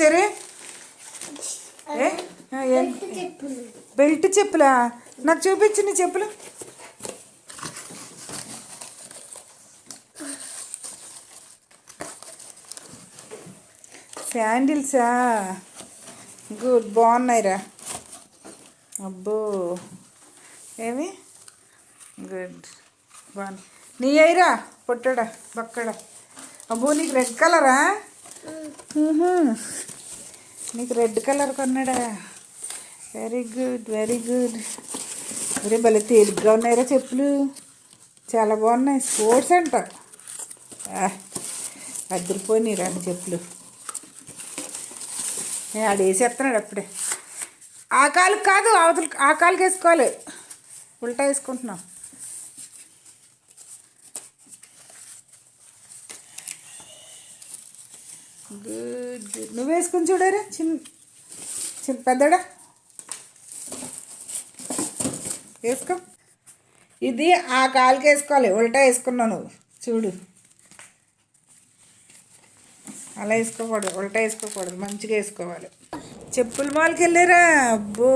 సరే బెల్ట్ చెప్పులా. నాకు చూపించు నీ చెప్పులు. శాండిల్సా? గుడ్ బాగున్నాయిరా. అబ్బో. ఏమి గుడ్ బాగుంది నీ అయ్యరా పొట్టడా బక్కడా. అబ్బో నీకు రెడ్ కలరా. నీకు రెడ్ కలర్ కొన్నాడా? వెరీ గుడ్ వెరీ గుడ్ అరే భలే తేలిగ్గా ఉన్నాయిరా చెప్పులు. చాలా బాగున్నాయి. స్పోర్ట్స్ అంట. అద్దరిపోయి రాని చెప్పులు. నేను ఆడు వేసేస్తున్నాడు అప్పుడే. ఆ కాలుకి కాదు అవతల ఆ కాలుకి వేసుకోవాలి. ఉల్టా వేసుకుంటున్నాం. గుడ్ నువ్వు వేసుకుని చూడరా చిన్న చిన్న పెద్దడా? వేసుకో. ఇది ఆ కాలుకి వేసుకోవాలి ఉల్టా వేసుకున్నావు నువ్వు. చూడు. అలా వేసుకోకూడదు ఉల్టా వేసుకోకూడదు మంచిగా వేసుకోవాలి. చెప్పుల మాల్కి వెళ్ళారా? అబ్బో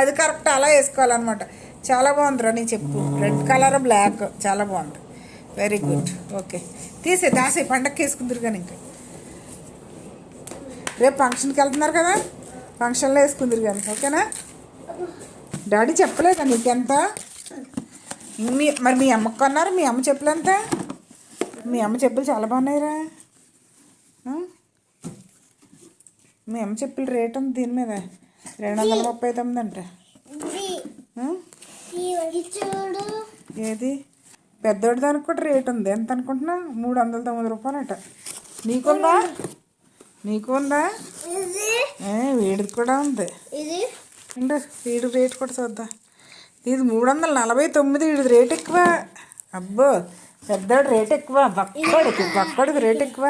అది కరెక్ట్ అలా వేసుకోవాలన్నమాట. చాలా బాగుందిరా నీ చెప్పు. రెడ్ కలర్ బ్లాక్ చాలా బాగుంది. వెరీ గుడ్ ఓకే తీసే దాసే పండగకి వేసుకుందరు కానీ ఇంకా. రేపు ఫంక్షన్కి వెళ్తున్నారు కదా? ఫంక్షన్లో వేసుకుందరు కానీ ఓకేనా? డాడీ చెప్పలేదా నీకెంత? మీ మరి మీ అమ్మకు కొన్నారు? మీ అమ్మ చెప్పులు ఎంత మీ అమ్మ చెప్పులు చాలా బాగున్నాయిరా? మీ అమ్మ చెప్పులు రేట్ ఉంది దీని మీద. రెండు వందల ముప్పై తొమ్మిది అంట ఏది? పెద్దోడి దానికి కూడా రేట్ ఉంది. ఎంత అనుకుంటున్నా మూడు వందల తొమ్మిది రూపాయలట. నీకుందా నీకు ఉందా వీడిది కూడా ఉంది. అంటే వీడి రేట్ కూడా చూద్దాం. ఇది మూడు వందల నలభై తొమ్మిది వీడిది రేట్ ఎక్కువ. అబ్బో పెద్దోడు రేట్ ఎక్కువ. బక్కడికి బక్కడికి రేట్ ఎక్కువ?